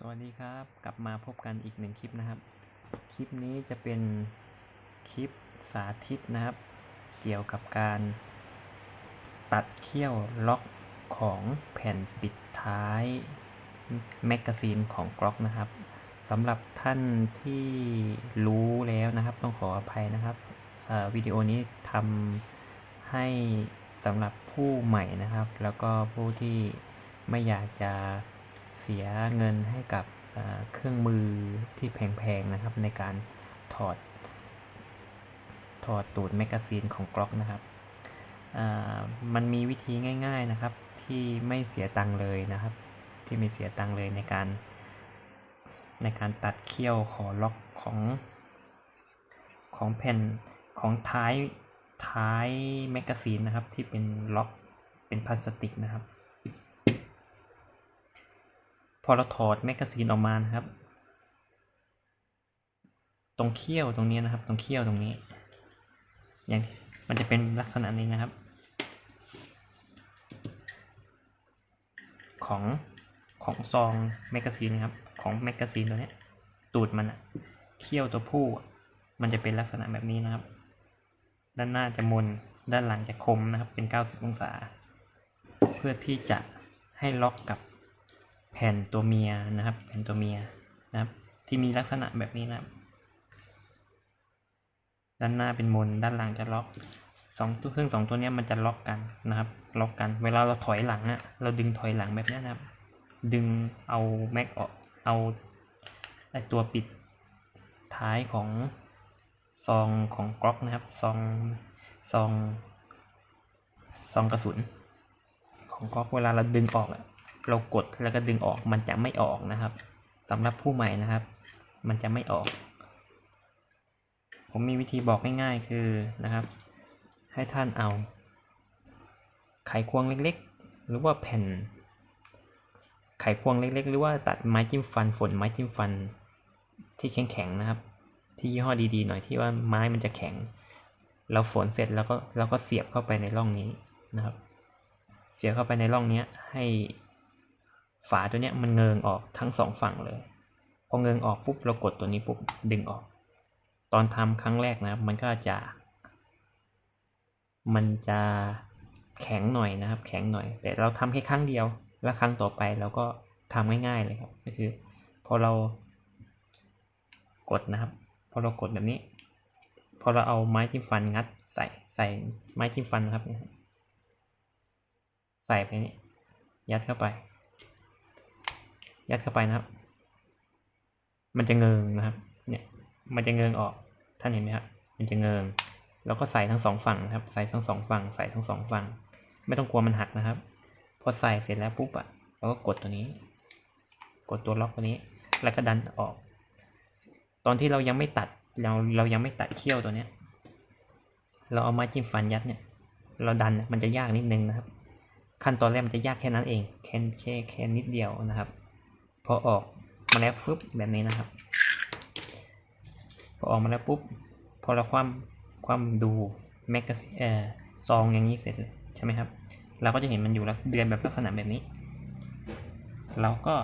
สวัสดีครับ กลับมาพบกันอีกหนึ่งคลิปนะครับ คลิปนี้จะเป็นคลิปสาธิตนะครับ เกี่ยวกับการตัดเขี้ยวล็อกของแผ่นปิดท้ายแมกกาซีนของกล็อกนะครับสำหรับท่านที่รู้แล้วนะครับ ต้องขออภัยนะครับวิดีโอนี้ทำให้สำหรับผู้ใหม่นะครับ แล้วก็ผู้ที่ไม่อยากจะ เสียเงินให้กับเครื่องมือที่แพงๆนะครับ ในการถอด ถอดตูดแมกกาซีนของกล็อกนะครับ มันมีวิธีง่าย ๆนะครับ ที่ไม่เสียตังค์เลยนะครับ ที่ไม่เสียตังค์เลยในการ ในการตัดเขี้ยวขอล็อกของของแผ่นของท้ายท้ายแมกกาซีนนะครับที่เป็นล็อกเป็นพลาสติกนะครับ อเราถอดแมกกาซีนออกมานะครับ ตรงเขี้ยวตรงนี้นะครับ ตรงเขี้ยวตรงนี้ อย่างมันจะเป็นลักษณะนี้นะครับ ของของซองแมกกาซีนนะครับ ของแมกกาซีนตัวนี้ตูดมันอะเขี้ยวตัวผู้ มันจะเป็นลักษณะแบบนี้นะครับ ด้านหน้าจะมนด้านหลังจะคมนะครับ เป็น 90 องศา เพื่อที่จะให้ล็อกกับ แผ่นตัวเมียนะครับ แผ่นตัวเมียนะครับ ที่มีลักษณะแบบนี้นะครับ ด้านหน้าเป็นมนด้านหลังจะล็อกสองตัวเครื่องสองตัวนี้มันจะล็อกกันนะครับ ล็อกกัน เวลาเราถอยหลังอะเราดึงถอยหลังแบบนี้นะครับ ดึงเอาแม็กออกเอาไอตัวปิดท้ายของซองของกล็อกนะครับซองซองซองกระสุน ของกล็อกเวลาเราดึงออกอะ เรากดแล้วก็ดึงออกมันจะไม่ออกนะครับสำหรับผู้ใหม่นะครับ มันจะไม่ออก ผมมีวิธีบอกง่ายๆคือนะครับ ให้ท่านเอา ไขควงเล็กๆ หรือว่าแผ่น ไขควงเล็ก ๆ หรือว่าตัดไม้จิ้มฟันฝนไม้จิ้มฟันที่แข็งๆนะครับ ที่ยี่ห้อดีๆหน่อยที่ว่าไม้มันจะแข็ง เราฝนเสร็จแล้วก็เราก็เสียบเข้าไปในร่องนี้นะครับ เสียบเข้าไปในร่องนี้ให้ ฝาตัวเนี้ยมันเงิงออกทั้งสองฝั่งเลย พอเงิงออกปุ๊บเรากดตัวนี้ปุ๊บดึงออก ตอนทำครั้งแรกนะครับ มันก็จะ มันจะแข็งหน่อยนะครับ แข็งหน่อย แต่เราทำแค่ครั้งเดียว แล้วครั้งต่อไปเราก็ทำง่ายๆเลยครับ ก็คือ พอเรากดนะครับ พอเรากดแบบนี้ พอเราเอาไม้จิ้มฟันงัดใส่ใส่ไม้จิ้มฟันนะครับ ใส่ไปนี่ยัดเข้าไป ยัดเข้าไปนะครับ มันจะเงิงนะครับ เนี่ย มันจะเงิงออก ท่านเห็นไหมครับ มันจะเงิง แล้วก็ใส่ทั้งสองฝั่งนะครับ ใส่ทั้งสองฝั่ง ใส่ทั้งสองฝั่ง ไม่ต้องกลัวมันหักนะครับ พอใส่เสร็จแล้วปุ๊บอะเราก็กดตัวนี้ กดตัวล็อกตัวนี้ แล้วก็ดันออก ตอนที่เรายังไม่ตัด เราเรายังไม่ตัดเขี้ยวตัวเนี้ย เราเอาไม้จิ้มฟันยัดเนี่ย เราดันมันจะยากนิดนึงนะครับ ขั้นตอนแรกมันจะยากแค่นั้นเอง แค่แค่แค่นิดเดียวนะครับ พอออกมาแล้วฟึบแบบนี้นะครับ พอออกมาแล้วปุ๊บ พอเราคว่ำคว่ำดูแมกกาซีเอ่อซองอย่างนี้เสร็จใช่ไหมครับ เราก็จะเห็นมันอยู่แล้วเดือนแบบลักษณะแบบนี้ เราก็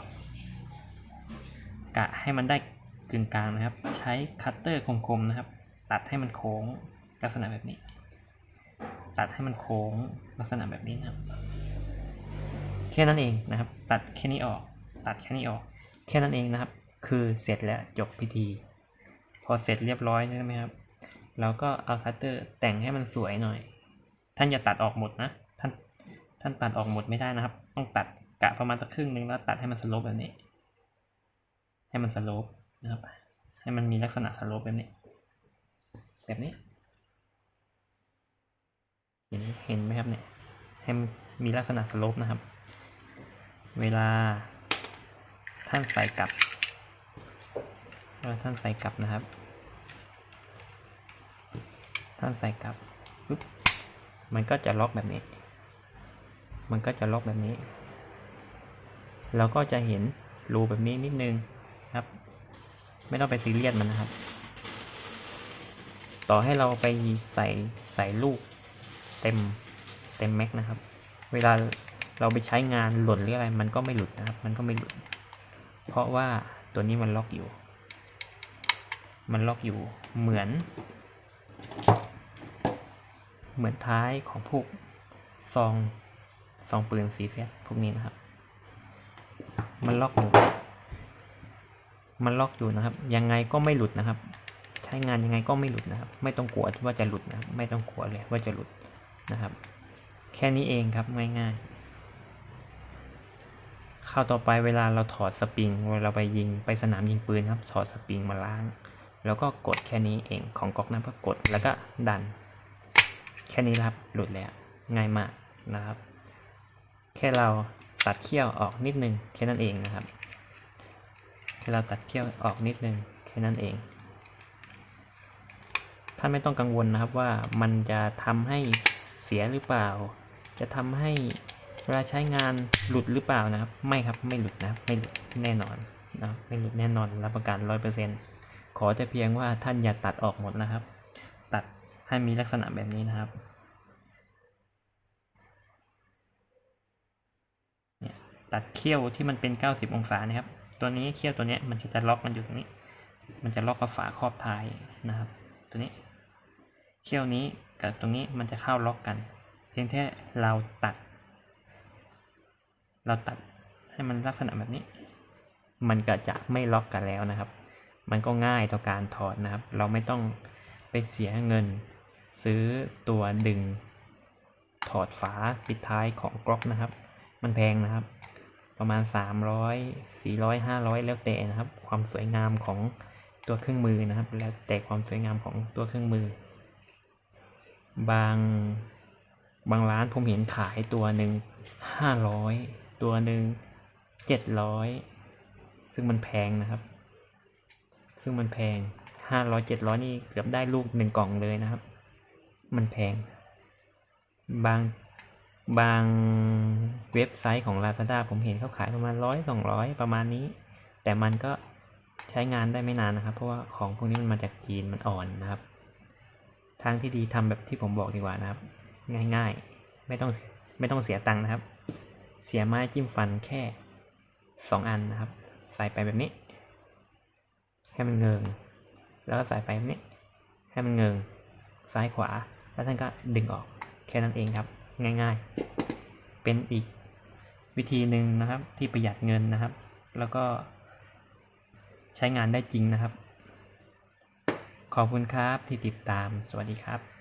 กะให้มันได้กึ่งกลางนะครับ ใช้คัตเตอร์คมๆนะครับ ตัดให้มันโค้งลักษณะแบบนี้ ตัดให้มันโค้งลักษณะแบบนี้นะครับ แค่นั้นเองนะครับ ตัดแค่นี้ออก ตัดแค่นี้ออก แค่นั้นเองนะครับ คือเสร็จแล้วจบพิธี พอเสร็จเรียบร้อยใช่ไหมครับ เราก็เอาคัตเตอร์แต่งให้มันสวยหน่อย ท่านอย่าตัดออกหมดนะ ท่าน ท่านตัดออกหมดไม่ได้นะครับ ต้องตัดกะประมาณสักครึ่งหนึงแล้วตัดให้มันสโลปแบบนี้ ให้มันสโลปนะครับ ให้มันมีลักษณะสโลปแบบนี้ แบบนี้ เห็น เห็นไหมครับเนี่ย ให้มันมีลักษณะสโลปนะครับ เวลา ท่านใส่กลับเวลาท่านใส่กลับนะครับท่านใส่กลับปุ๊บมันก็จะล็อกแบบนี้ มันก็จะล็อกแบบนี้ เราก็จะเห็นรูแบบนี้นิดนึงครับ ไม่ต้องไปซีเรียสมันนะครับ ต่อให้เราไปใส่ใส่ลูกเต็มเต็มแม็กนะครับ เวลาเราไปใช้งานหล่นหรืออะไร มันก็ไม่หลุดนะครับ มันก็ไม่หลุด เพราะว่าตัวนี้มันล็อกอยู่ มันล็อกอยู่เหมือน เหมือนท้ายของพวกซองซองปืนสีเซตพวกนี้นะครับ มันล็อกอยู่ มันล็อกอยู่นะครับ ยังไงก็ไม่หลุดนะครับ ใช้งานยังไงก็ไม่หลุดนะครับ ไม่ต้องกลัวที่ว่าจะหลุดนะครับ ไม่ต้องกลัวเลยว่าจะหลุดนะครับ แค่นี้เองครับง่ายๆ ข้าวต่อไปเวลาเราถอดสปริงเวลาไปยิงไปสนามยิงปืนครับ ถอดสปริงมาล้าง แล้วก็กดแค่นี้เองของก๊อกนะก็กดแล้วก็ดัน แค่นี้ครับหลุดแล้วง่ายมากนะครับ แค่เราตัดเขี้ยวออกนิดนึงแค่นั้นเองนะครับแค่เราตัดเขี้ยวออกนิดนึงแค่นั้นเองท่านไม่ต้องกังวลนะครับว่ามันจะทำให้เสียหรือเปล่า จะทำให้ เวลาใช้งานหลุดหรือเปล่านะครับ ไม่ครับไม่หลุดนะไม่หลุดแน่นอนนะครับไม่หลุดแน่นอนรับประกันร้อยเปอร์เซ็นขอแต่เพียงว่าท่านอย่าตัดออกหมดนะครับ ตัดให้มีลักษณะแบบนี้นะครับเนี่ยตัดเขี้ยวที่มันเป็นเก้าสิบองศานะครับ ตัวนี้เขี้ยวตัวเนี้ยมันจะล็อกมันอยู่ตรงนี้ มันจะล็อกกับฝาครอบท้ายนะครับ ตัวนี้เขี้ยวนี้กับตรงนี้มันจะเข้าล็อกกัน เพียงแค่เราตัด เราตัดให้มันลักษณะแบบนี้ มันก็จะไม่ล็อกกันแล้วนะครับ มันก็ง่ายต่อการถอดนะครับ เราไม่ต้องไปเสียเงิน ซื้อตัวดึง ถอดฝาปิดท้ายของกล็อกนะครับ มันแพงนะครับ ประมาณสามร้อยสี่ร้อยห้าร้อยแล้วแต่นะครับ ความสวยงามของตัวเครื่องมือนะครับ แล้วแต่ความสวยงามของตัวเครื่องมือ บางบางร้านผมเห็นขายตัวหนึ่งห้าร้อย ตัวหนึ่งเจ็ดร้อยซึ่งมันแพงนะครับ ซึ่งมันแพงห้าร้อยเจ็ดร้อยนี่เกือบได้ลูกหนึ่งกล่องเลยนะครับ มันแพง บางบางเว็บไซต์ของ Lazada ผมเห็นเขาขายประมาณร้อยสองร้อยประมาณนี้ แต่มันก็ใช้งานได้ไม่นานนะครับ เพราะว่าของพวกนี้มันมาจากจีนมันอ่อนนะครับ ทางที่ดีทำแบบที่ผมบอกดีกว่านะครับ ง่าย ๆ ไม่ต้องไม่ต้องเสียตังค์นะครับ เสียไม้จิ้มฟันแค่สองอันนะครับ ใส่ไปแบบนี้ ให้มันเงิง แล้วก็ใส่ไปแบบนี้ ให้มันเงิง ซ้ายขวา แล้วท่านก็ดึงออกแค่นั้นเองครับ ง่ายๆ เป็นอีกวิธีหนึ่งนะครับ ที่ประหยัดเงินนะครับ แล้วก็ใช้งานได้จริงนะครับ ขอบคุณครับที่ติดตาม สวัสดีครับ